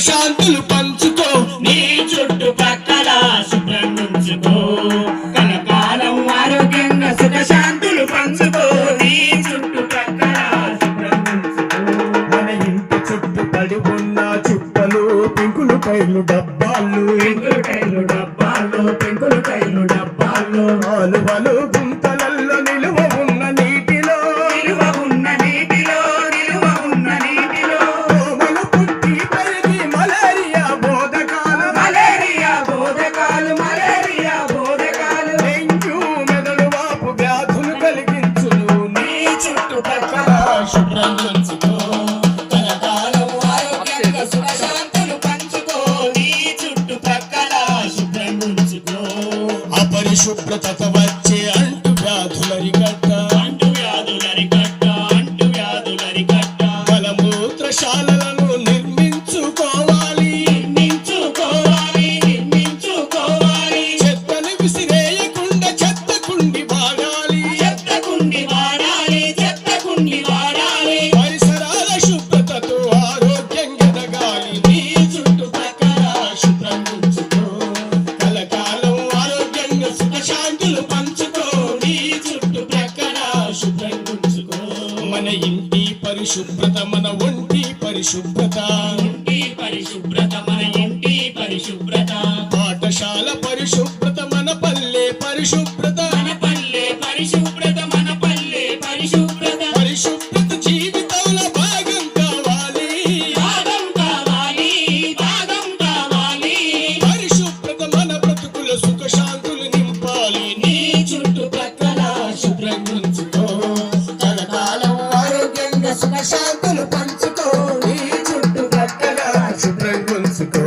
శాంతులు పంచుకో. నీ చుట్టుపక్కల శుభ్రం ఉంచుకో. కలకాలం ఆరోగ్యంగా సుఖ శాంతులు పంచుకో. నీ చుట్టుపక్కల శుభ్రం ఉంచుకో. మన ఇంటి చుట్టూ పడి ఉన్న చుట్టలు పెంకులు పైలు డబ్బాలు. పెంకులు కైలు డబ్బాల్లో పెంకులు కైలు ఆలువలు శుభ్రం ఉంచుకో కలకాలం ఆరోగ్యంగా సుఖశాంతులు పంచుకో. నీ చుట్టుపక్కల శుభ్రం ఉంచుకో అపరిశుభ్రత వచ్చే అంటు వ్యాధులరిగట్ట అంటు వ్యాధులరికట్ట అంటు వ్యాధులరికట్ట. మలమూత్రశాలలను నిర్మించుకోవాలి సుఖశాంతులు పంచుకో నీ చుట్టుప్రక్కల శుభ్రం ఉంచుకో. మన ఇంటి పరిశుభ్రత మన ఒంటి పరిశుభ్రత. ఇంటి పరిశుభ్రత మన ఇంటి పరిశుభ్రత. పాఠశాల పరిశుభ్రత మన పల్లె పరిశుభ్రత. మన పల్లె పరిశుభ్రత మన పల్లె పరిశుభ్రత. పరిశుభ్రత జీవితంలో భాగం కావాలి. భాగం కావాలి భాగం కావాలి. పరిశుభ్రత మన బ్రతుకుల సుఖ శుభ్రం కలకాలం ఆరోగ్యంగా సుఖ శాంతులు పంచుకో. నీ చుట్టుపక్కల శుభ్రం ఉంచుకో.